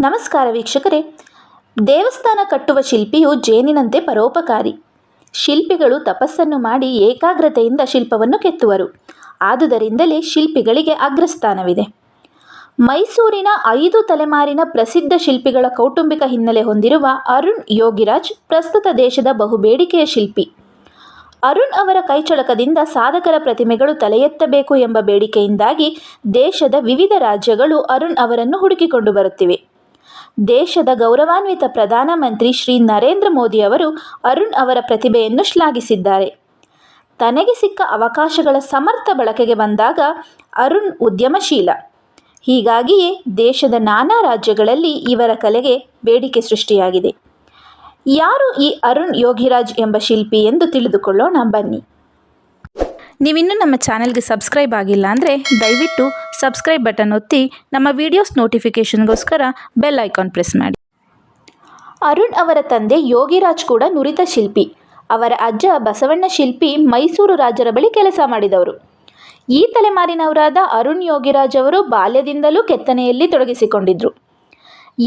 ನಮಸ್ಕಾರ ವೀಕ್ಷಕರೇ. ದೇವಸ್ಥಾನ ಕಟ್ಟುವ ಶಿಲ್ಪಿಯು ಜೇನಿನಂತೆ ಪರೋಪಕಾರಿ. ಶಿಲ್ಪಿಗಳು ತಪಸ್ಸನ್ನು ಮಾಡಿ ಏಕಾಗ್ರತೆಯಿಂದ ಶಿಲ್ಪವನ್ನು ಕೆತ್ತುವರು. ಆದುದರಿಂದಲೇ ಶಿಲ್ಪಿಗಳಿಗೆ ಅಗ್ರಸ್ಥಾನವಿದೆ. ಮೈಸೂರಿನ ಐದು ತಲೆಮಾರಿನ ಪ್ರಸಿದ್ಧ ಶಿಲ್ಪಿಗಳ ಕೌಟುಂಬಿಕ ಹಿನ್ನೆಲೆ ಹೊಂದಿರುವ ಅರುಣ್ ಯೋಗಿರಾಜ್ ಪ್ರಸ್ತುತ ದೇಶದ ಬಹುಬೇಡಿಕೆಯ ಶಿಲ್ಪಿ. ಅರುಣ್ ಅವರ ಕೈಚಳಕದಿಂದ ಸಾಧಕರ ಪ್ರತಿಮೆಗಳು ತಲೆಯೆತ್ತಬೇಕು ಎಂಬ ಬೇಡಿಕೆಯಿಂದಾಗಿ ದೇಶದ ವಿವಿಧ ರಾಜ್ಯಗಳು ಅರುಣ್ ಅವರನ್ನು ಹುಡುಕಿಕೊಂಡು ಬರುತ್ತಿವೆ. ದೇಶದ ಗೌರವಾನ್ವಿತ ಪ್ರಧಾನಮಂತ್ರಿ ಶ್ರೀ ನರೇಂದ್ರ ಮೋದಿ ಅವರು ಅರುಣ್ ಅವರ ಪ್ರತಿಭೆಯನ್ನು ಶ್ಲಾಘಿಸಿದ್ದಾರೆ. ತನಗೆ ಸಿಕ್ಕ ಅವಕಾಶಗಳ ಸಮರ್ಥ ಬಳಕೆಗೆ ಬಂದಾಗ ಅರುಣ್ ಉದ್ಯಮಶೀಲ. ಹೀಗಾಗಿಯೇ ದೇಶದ ನಾನಾ ರಾಜ್ಯಗಳಲ್ಲಿ ಇವರ ಕಲೆಗೆ ಬೇಡಿಕೆ ಸೃಷ್ಟಿಯಾಗಿದೆ. ಯಾರು ಈ ಅರುಣ್ ಯೋಗಿರಾಜ್ ಎಂಬ ಶಿಲ್ಪಿ ಎಂದು ತಿಳಿದುಕೊಳ್ಳೋಣ ಬನ್ನಿ. ನೀವಿನ್ನೂ ನಮ್ಮ ಚಾನೆಲ್ಗೆ ಸಬ್ಸ್ಕ್ರೈಬ್ ಆಗಿಲ್ಲ ಅಂದರೆ ದಯವಿಟ್ಟು ಸಬ್ಸ್ಕ್ರೈಬ್ ಬಟನ್ ಒತ್ತಿ ನಮ್ಮ ವಿಡಿಯೋಸ್ ನೋಟಿಫಿಕೇಷನ್ಗೋಸ್ಕರ ಬೆಲ್ ಐಕಾನ್ ಪ್ರೆಸ್ ಮಾಡಿ. ಅರುಣ್ ಅವರ ತಂದೆ ಯೋಗಿರಾಜ್ ಕೂಡ ನುರಿತ ಶಿಲ್ಪಿ. ಅವರ ಅಜ್ಜ ಬಸವಣ್ಣ ಶಿಲ್ಪಿ ಮೈಸೂರು ರಾಜರ ಬಳಿ ಕೆಲಸ ಮಾಡಿದವರು. ಈ ತಲೆಮಾರಿನವರಾದ ಅರುಣ್ ಯೋಗಿರಾಜ್ ಅವರು ಬಾಲ್ಯದಿಂದಲೂ ಕೆತ್ತನೆಯಲ್ಲಿ ತೊಡಗಿಸಿಕೊಂಡಿದ್ರು.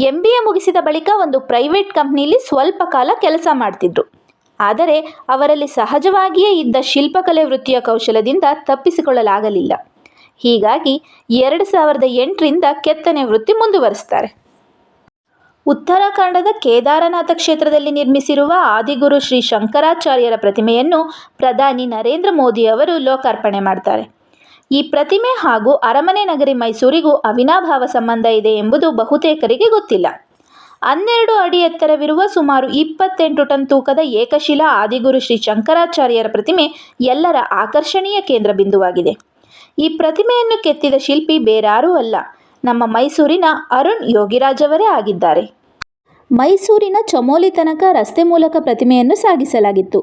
ಎಂ ಬಿ ಎ ಮುಗಿಸಿದ ಬಳಿಕ ಒಂದು ಪ್ರೈವೇಟ್ ಕಂಪ್ನಿಲಿ ಸ್ವಲ್ಪ ಕಾಲ ಕೆಲಸ ಮಾಡ್ತಿದ್ರು. ಆದರೆ ಅವರಲ್ಲಿ ಸಹಜವಾಗಿಯೇ ಇದ್ದ ಶಿಲ್ಪಕಲೆ ವೃತ್ತಿಯ ಕೌಶಲದಿಂದ ತಪ್ಪಿಸಿಕೊಳ್ಳಲಾಗಲಿಲ್ಲ. ಹೀಗಾಗಿ ಎರಡು ಸಾವಿರದ ಎಂಟರಿಂದ ಕೆತ್ತನೆ ವೃತ್ತಿ ಮುಂದುವರಿಸ್ತಾರೆ. ಉತ್ತರಾಖಂಡದ ಕೇದಾರನಾಥ ಕ್ಷೇತ್ರದಲ್ಲಿ ನಿರ್ಮಿಸಿರುವ ಆದಿಗುರು ಶ್ರೀ ಶಂಕರಾಚಾರ್ಯರ ಪ್ರತಿಮೆಯನ್ನು ಪ್ರಧಾನಿ ನರೇಂದ್ರ ಮೋದಿ ಅವರು ಲೋಕಾರ್ಪಣೆ ಮಾಡ್ತಾರೆ. ಈ ಪ್ರತಿಮೆ ಹಾಗೂ ಅರಮನೆ ನಗರಿ ಮೈಸೂರಿಗೂ ಅವಿನಾಭಾವ ಸಂಬಂಧ ಇದೆ ಎಂಬುದು ಬಹುತೇಕರಿಗೆ ಗೊತ್ತಿಲ್ಲ. ಹನ್ನೆರಡು ಅಡಿ ಎತ್ತರವಿರುವ ಸುಮಾರು ಇಪ್ಪತ್ತೆಂಟು ಟನ್ ತೂಕದ ಏಕಶಿಲಾ ಆದಿಗುರು ಶ್ರೀ ಶಂಕರಾಚಾರ್ಯರ ಪ್ರತಿಮೆ ಎಲ್ಲರ ಆಕರ್ಷಣೀಯ ಕೇಂದ್ರ ಬಿಂದುವಾಗಿದೆ. ಈ ಪ್ರತಿಮೆಯನ್ನು ಕೆತ್ತಿದ ಶಿಲ್ಪಿ ಬೇರಾರೂ ಅಲ್ಲ, ನಮ್ಮ ಮೈಸೂರಿನ ಅರುಣ್ ಯೋಗಿರಾಜ್ ಅವರೇ ಆಗಿದ್ದಾರೆ. ಮೈಸೂರಿನ ಚಮೋಲಿ ತನಕ ರಸ್ತೆ ಮೂಲಕ ಪ್ರತಿಮೆಯನ್ನು ಸಾಗಿಸಲಾಗಿತ್ತು.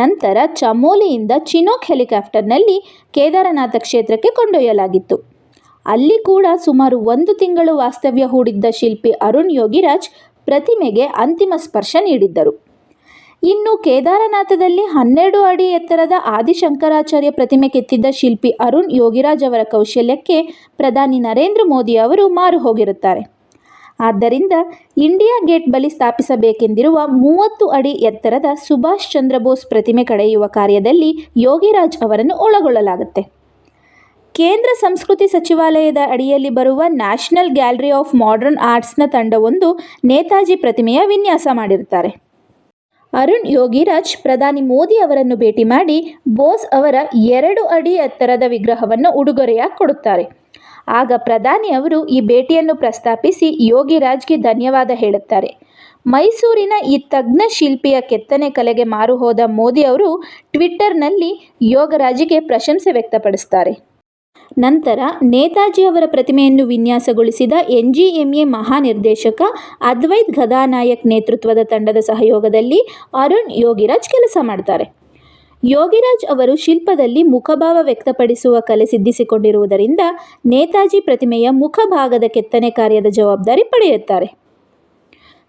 ನಂತರ ಚಮೋಲಿಯಿಂದ ಚಿನೋಕ್ ಹೆಲಿಕಾಪ್ಟರ್ನಲ್ಲಿ ಕೇದಾರನಾಥ ಕ್ಷೇತ್ರಕ್ಕೆ ಕೊಂಡೊಯ್ಯಲಾಗಿತ್ತು. ಅಲ್ಲಿ ಕೂಡ ಸುಮಾರು ಒಂದು ತಿಂಗಳು ವಾಸ್ತವ್ಯ ಹೂಡಿದ್ದ ಶಿಲ್ಪಿ ಅರುಣ್ ಯೋಗಿರಾಜ್ ಪ್ರತಿಮೆಗೆ ಅಂತಿಮ ಸ್ಪರ್ಶ ನೀಡಿದ್ದರು. ಇನ್ನು ಕೇದಾರನಾಥದಲ್ಲಿ ಹನ್ನೆರಡು ಅಡಿ ಎತ್ತರದ ಆದಿಶಂಕರಾಚಾರ್ಯ ಪ್ರತಿಮೆ ಕೆತ್ತಿದ್ದ ಶಿಲ್ಪಿ ಅರುಣ್ ಯೋಗಿರಾಜ್ ಅವರ ಕೌಶಲ್ಯಕ್ಕೆ ಪ್ರಧಾನಿ ನರೇಂದ್ರ ಮೋದಿ ಅವರು ಮಾರು ಹೋಗಿರುತ್ತಾರೆ. ಆದ್ದರಿಂದ ಇಂಡಿಯಾ ಗೇಟ್ ಬಳಿ ಸ್ಥಾಪಿಸಬೇಕೆಂದಿರುವ ಮೂವತ್ತು ಅಡಿ ಎತ್ತರದ ಸುಭಾಷ್ ಚಂದ್ರ ಬೋಸ್ ಪ್ರತಿಮೆ ಕಡೆಯುವ ಕಾರ್ಯದಲ್ಲಿ ಯೋಗಿರಾಜ್ ಅವರನ್ನು ಒಳಗೊಳ್ಳಲಾಗುತ್ತೆ. ಕೇಂದ್ರ ಸಂಸ್ಕೃತಿ ಸಚಿವಾಲಯದ ಅಡಿಯಲ್ಲಿ ಬರುವ ನ್ಯಾಷನಲ್ ಗ್ಯಾಲರಿ ಆಫ್ ಮಾಡರ್ನ್ ಆರ್ಟ್ಸ್ನ ತಂಡವೊಂದು ನೇತಾಜಿ ಪ್ರತಿಮೆಯ ವಿನ್ಯಾಸ ಮಾಡಿರುತ್ತಾರೆ. ಅರುಣ್ ಯೋಗಿರಾಜ್, ಪ್ರಧಾನಿ ಮೋದಿ ಅವರನ್ನು ಭೇಟಿ ಮಾಡಿ ಬೋಸ್ ಅವರ ಎರಡು ಅಡಿ ಎತ್ತರದ ವಿಗ್ರಹವನ್ನು ಉಡುಗೊರೆಯಾಗಿ ಕೊಡುತ್ತಾರೆ. ಆಗ ಪ್ರಧಾನಿ ಅವರು ಈ ಭೇಟಿಯನ್ನು ಪ್ರಸ್ತಾಪಿಸಿ ಯೋಗಿರಾಜ್ಗೆ ಧನ್ಯವಾದ ಹೇಳುತ್ತಾರೆ. ಮೈಸೂರಿನ ಈ ತಜ್ಞ ಶಿಲ್ಪಿಯ ಕೆತ್ತನೆ ಕಲೆಗೆ ಮಾರು ಹೋದ ಮೋದಿ ಅವರು ಟ್ವಿಟ್ಟರ್ನಲ್ಲಿ ಯೋಗರಾಜಿಗೆ ಪ್ರಶಂಸೆ ವ್ಯಕ್ತಪಡಿಸ್ತಾರೆ ನಂತರ ನೇತಾಜಿ ಅವರ ಪ್ರತಿಮೆಯನ್ನು ವಿನ್ಯಾಸಗೊಳಿಸಿದ ಎನ್ ಜಿ ಎಂ ಎ ಮಹಾನಿರ್ದೇಶಕ ಅದ್ವೈತ್ ಗದಾನಾಯಕ್ ನೇತೃತ್ವದ ತಂಡದ ಸಹಯೋಗದಲ್ಲಿ ಅರುಣ್ ಯೋಗಿರಾಜ್ ಕೆಲಸ ಮಾಡ್ತಾರೆ. ಯೋಗಿರಾಜ್ ಅವರು ಶಿಲ್ಪದಲ್ಲಿ ಮುಖಭಾವ ವ್ಯಕ್ತಪಡಿಸುವ ಕಲೆ ಸಿದ್ಧಿಸಿಕೊಂಡಿರುವುದರಿಂದ ನೇತಾಜಿ ಪ್ರತಿಮೆಯ ಮುಖಭಾಗದ ಕೆತ್ತನೆ ಕಾರ್ಯದ ಜವಾಬ್ದಾರಿ ಪಡೆಯುತ್ತಾರೆ.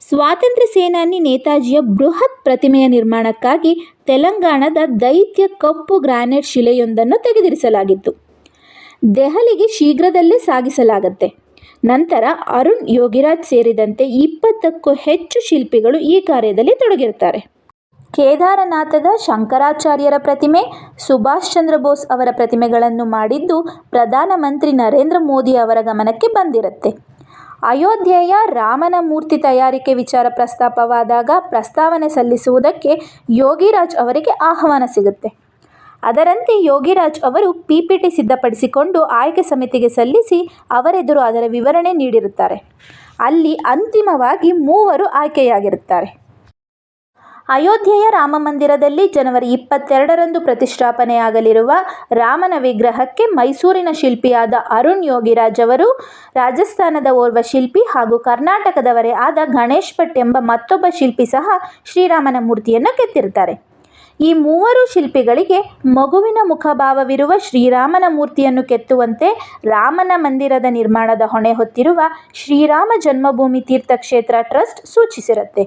ಸ್ವಾತಂತ್ರ್ಯ ಸೇನಾನಿ ನೇತಾಜಿಯ ಬೃಹತ್ ಪ್ರತಿಮೆಯ ನಿರ್ಮಾಣಕ್ಕಾಗಿ ತೆಲಂಗಾಣದ ದೈತ್ಯ ಕಪ್ಪು ಗ್ರಾನೈಟ್ ಶಿಲೆಯೊಂದನ್ನು ತೆಗೆದಿರಿಸಲಾಗಿತ್ತು. ದೆಹಲಿಗೆ ಶೀಘ್ರದಲ್ಲೇ ಸಾಗಿಸಲಾಗುತ್ತೆ. ನಂತರ ಅರುಣ್ ಯೋಗಿರಾಜ್ ಸೇರಿದಂತೆ ಇಪ್ಪತ್ತಕ್ಕೂ ಹೆಚ್ಚು ಶಿಲ್ಪಿಗಳು ಈ ಕಾರ್ಯದಲ್ಲಿ ತೊಡಗಿರ್ತಾರೆ ಕೇದಾರನಾಥದ ಶಂಕರಾಚಾರ್ಯರ ಪ್ರತಿಮೆ, ಸುಭಾಷ್ ಚಂದ್ರ ಬೋಸ್ ಅವರ ಪ್ರತಿಮೆಗಳನ್ನು ಮಾಡಿದ್ದು ಪ್ರಧಾನಮಂತ್ರಿ ನರೇಂದ್ರ ಮೋದಿ ಅವರ ಗಮನಕ್ಕೆ ಬಂದಿರುತ್ತೆ. ಅಯೋಧ್ಯೆಯ ರಾಮನ ಮೂರ್ತಿ ತಯಾರಿಕೆ ವಿಚಾರ ಪ್ರಸ್ತಾಪವಾದಾಗ ಪ್ರಸ್ತಾವನೆ ಸಲ್ಲಿಸುವುದಕ್ಕೆ ಯೋಗಿರಾಜ್ ಅವರಿಗೆ ಆಹ್ವಾನ ಸಿಗುತ್ತೆ. ಅದರಂತೆ ಯೋಗಿರಾಜ್ ಅವರು ಪಿ ಪಿ ಟಿ ಸಿದ್ಧಪಡಿಸಿಕೊಂಡು ಆಯ್ಕೆ ಸಮಿತಿಗೆ ಸಲ್ಲಿಸಿ ಅವರೆದುರು ಅದರ ವಿವರಣೆ ನೀಡಿರುತ್ತಾರೆ. ಅಲ್ಲಿ ಅಂತಿಮವಾಗಿ ಮೂವರು ಆಯ್ಕೆಯಾಗಿರುತ್ತಾರೆ. ಅಯೋಧ್ಯೆಯ ರಾಮ ಮಂದಿರದಲ್ಲಿ ಜನವರಿ ಇಪ್ಪತ್ತೆರಡರಂದು ಪ್ರತಿಷ್ಠಾಪನೆಯಾಗಲಿರುವ ರಾಮನ ವಿಗ್ರಹಕ್ಕೆ ಮೈಸೂರಿನ ಶಿಲ್ಪಿಯಾದ ಅರುಣ್ ಯೋಗಿರಾಜ್ ಅವರು, ರಾಜಸ್ಥಾನದ ಓರ್ವ ಶಿಲ್ಪಿ ಹಾಗೂ ಕರ್ನಾಟಕದವರೇ ಆದ ಗಣೇಶ್ ಭಟ್ ಎಂಬ ಮತ್ತೊಬ್ಬ ಶಿಲ್ಪಿ ಸಹ ಶ್ರೀರಾಮನ ಮೂರ್ತಿಯನ್ನು ಕೆತ್ತಿರುತ್ತಾರೆ. ಈ ಮೂವರು ಶಿಲ್ಪಿಗಳಿಗೆ ಮಗುವಿನ ಮುಖಭಾವವಿರುವ ಶ್ರೀರಾಮನ ಮೂರ್ತಿಯನ್ನು ಕೆತ್ತುವಂತೆ ರಾಮನ ಮಂದಿರದ ನಿರ್ಮಾಣದ ಹೊಣೆ ಹೊತ್ತಿರುವ ಶ್ರೀರಾಮ ಜನ್ಮಭೂಮಿ ತೀರ್ಥಕ್ಷೇತ್ರ ಟ್ರಸ್ಟ್ ಸೂಚಿಸಿರುತ್ತೆ.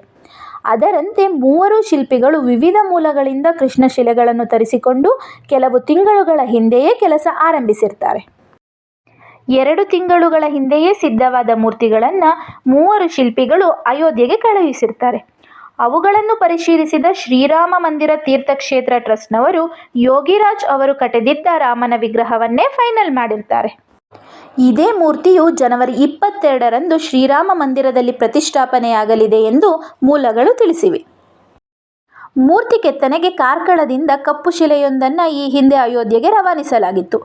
ಅದರಂತೆ ಮೂವರು ಶಿಲ್ಪಿಗಳು ವಿವಿಧ ಮೂಲಗಳಿಂದ ಕೃಷ್ಣ ಶಿಲೆಗಳನ್ನು ತರಿಸಿಕೊಂಡು ಕೆಲವು ತಿಂಗಳುಗಳ ಹಿಂದೆಯೇ ಕೆಲಸ ಆರಂಭಿಸಿರ್ತಾರೆ. ಎರಡು ತಿಂಗಳುಗಳ ಹಿಂದೆಯೇ ಸಿದ್ಧವಾದ ಮೂರ್ತಿಗಳನ್ನು ಮೂವರು ಶಿಲ್ಪಿಗಳು ಅಯೋಧ್ಯೆಗೆ ಕಳುಹಿಸಿರ್ತಾರೆ. ಅವುಗಳನ್ನು ಪರಿಶೀಲಿಸಿದ ಶ್ರೀರಾಮ ಮಂದಿರ ತೀರ್ಥಕ್ಷೇತ್ರ ಟ್ರಸ್ಟ್ನವರು ಯೋಗಿರಾಜ್ ಅವರು ಕಟೆದಿದ್ದ ರಾಮನ ವಿಗ್ರಹವನ್ನೇ ಫೈನಲ್ ಮಾಡಿರ್ತಾರೆ. ಇದೇ ಮೂರ್ತಿಯು ಜನವರಿ ಇಪ್ಪತ್ತೆರಡರಂದು ಶ್ರೀರಾಮ ಮಂದಿರದಲ್ಲಿ ಪ್ರತಿಷ್ಠಾಪನೆಯಾಗಲಿದೆ ಎಂದು ಮೂಲಗಳು ತಿಳಿಸಿವೆ. ಮೂರ್ತಿ ಕೆತ್ತನೆಗೆ ಕಾರ್ಕಳದಿಂದ ಕಪ್ಪು ಶಿಲೆಯೊಂದನ್ನು ಈ ಹಿಂದೆ ಅಯೋಧ್ಯೆಗೆ ರವಾನಿಸಲಾಗಿತ್ತು.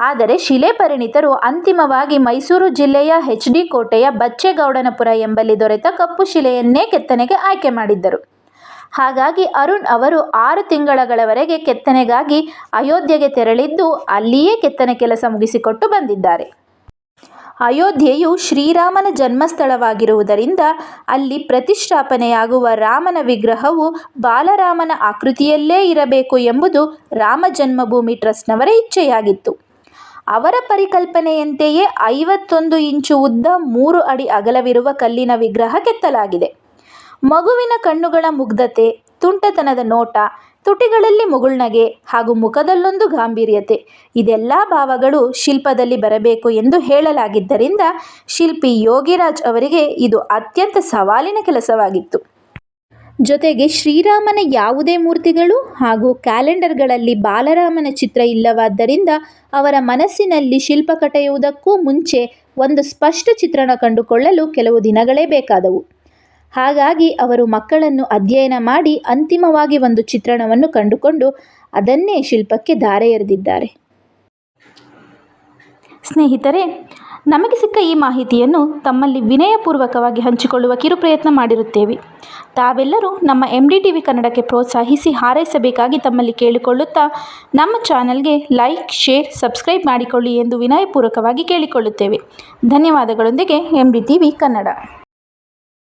ಆದರೆ ಶಿಲೆ ಪರಿಣಿತರು ಅಂತಿಮವಾಗಿ ಮೈಸೂರು ಜಿಲ್ಲೆಯ ಎಚ್ ಡಿ ಕೋಟೆಯ ಬಚ್ಚೇಗೌಡನಪುರ ಎಂಬಲ್ಲಿ ದೊರೆತ ಕಪ್ಪು ಶಿಲೆಯನ್ನೇ ಕೆತ್ತನೆಗೆ ಆಯ್ಕೆ ಮಾಡಿದ್ದರು. ಹಾಗಾಗಿ ಅರುಣ್ ಅವರು ಆರು ತಿಂಗಳಗಳವರೆಗೆ ಕೆತ್ತನೆಗಾಗಿ ಅಯೋಧ್ಯೆಗೆ ತೆರಳಿದ್ದು ಅಲ್ಲಿಯೇ ಕೆತ್ತನೆ ಕೆಲಸ ಮುಗಿಸಿಕೊಟ್ಟು ಬಂದಿದ್ದಾರೆ. ಅಯೋಧ್ಯೆಯು ಶ್ರೀರಾಮನ ಜನ್ಮಸ್ಥಳವಾಗಿರುವುದರಿಂದ ಅಲ್ಲಿ ಪ್ರತಿಷ್ಠಾಪನೆಯಾಗುವ ರಾಮನ ವಿಗ್ರಹವು ಬಾಲರಾಮನ ಆಕೃತಿಯಲ್ಲೇ ಇರಬೇಕು ಎಂಬುದು ರಾಮ ಜನ್ಮಭೂಮಿ ಟ್ರಸ್ಟ್ನವರ ಇಚ್ಛೆಯಾಗಿತ್ತು. ಅವರ ಪರಿಕಲ್ಪನೆಯಂತೆಯೇ ಐವತ್ತೊಂದು ಇಂಚು ಉದ್ದ ಮೂರು ಅಡಿ ಅಗಲವಿರುವ ಕಲ್ಲಿನ ವಿಗ್ರಹ ಕೆತ್ತಲಾಗಿದೆ. ಮಗುವಿನ ಕಣ್ಣುಗಳ ಮುಗ್ಧತೆ, ತುಂಟತನದ ನೋಟ, ತುಟಿಗಳಲ್ಲಿ ಮುಗುಳ್ನಗೆ ಹಾಗೂ ಮುಖದಲ್ಲೊಂದು ಗಾಂಭೀರ್ಯತೆ, ಇದೆಲ್ಲ ಭಾವಗಳು ಶಿಲ್ಪದಲ್ಲಿ ಬರಬೇಕು ಎಂದು ಹೇಳಲಾಗಿದ್ದರಿಂದ ಶಿಲ್ಪಿ ಯೋಗಿರಾಜ್ ಅವರಿಗೆ ಇದು ಅತ್ಯಂತ ಸವಾಲಿನ ಕೆಲಸವಾಗಿತ್ತು. ಜೊತೆಗೆ ಶ್ರೀರಾಮನ ಯಾವುದೇ ಮೂರ್ತಿಗಳು ಹಾಗೂ ಕ್ಯಾಲೆಂಡರ್ಗಳಲ್ಲಿ ಬಾಲರಾಮನ ಚಿತ್ರ ಇಲ್ಲವಾದ್ದರಿಂದ ಅವರ ಮನಸ್ಸಿನಲ್ಲಿ ಶಿಲ್ಪ ಕಟ್ಟೆಯುವುದಕ್ಕೂ ಮುಂಚೆ ಒಂದು ಸ್ಪಷ್ಟ ಚಿತ್ರಣ ಕಂಡುಕೊಳ್ಳಲು ಕೆಲವು ದಿನಗಳೇ ಬೇಕಾದವು. ಹಾಗಾಗಿ ಅವರು ಮಕ್ಕಳನ್ನು ಅಧ್ಯಯನ ಮಾಡಿ ಅಂತಿಮವಾಗಿ ಒಂದು ಚಿತ್ರಣವನ್ನು ಕಂಡುಕೊಂಡು ಅದನ್ನೇ ಶಿಲ್ಪಕ್ಕೆ ಧಾರೆ ಎರೆದಿದ್ದಾರೆ. ಸ್ನೇಹಿತರೆ, ನಮಗೆ ಸಿಕ್ಕ ಈ ಮಾಹಿತಿಯನ್ನು ತಮ್ಮಲ್ಲಿ ವಿನಯಪೂರ್ವಕವಾಗಿ ಹಂಚಿಕೊಳ್ಳುವ ಕಿರು ಪ್ರಯತ್ನ ಮಾಡಿರುತ್ತೇವೆ. ತಾವೆಲ್ಲರೂ ನಮ್ಮ ಎಂ ಡಿ ಟಿ ವಿ ಕನ್ನಡಕ್ಕೆ ಪ್ರೋತ್ಸಾಹಿಸಿ ಹಾರೈಸಬೇಕಾಗಿ ತಮ್ಮಲ್ಲಿ ಕೇಳಿಕೊಳ್ಳುತ್ತಾ ನಮ್ಮ ಚಾನಲ್ಗೆ ಲೈಕ್, ಶೇರ್, ಸಬ್ಸ್ಕ್ರೈಬ್ ಮಾಡಿಕೊಳ್ಳಿ ಎಂದು ವಿನಯಪೂರ್ವಕವಾಗಿ ಕೇಳಿಕೊಳ್ಳುತ್ತೇವೆ. ಧನ್ಯವಾದಗಳೊಂದಿಗೆ M D T V Kannada.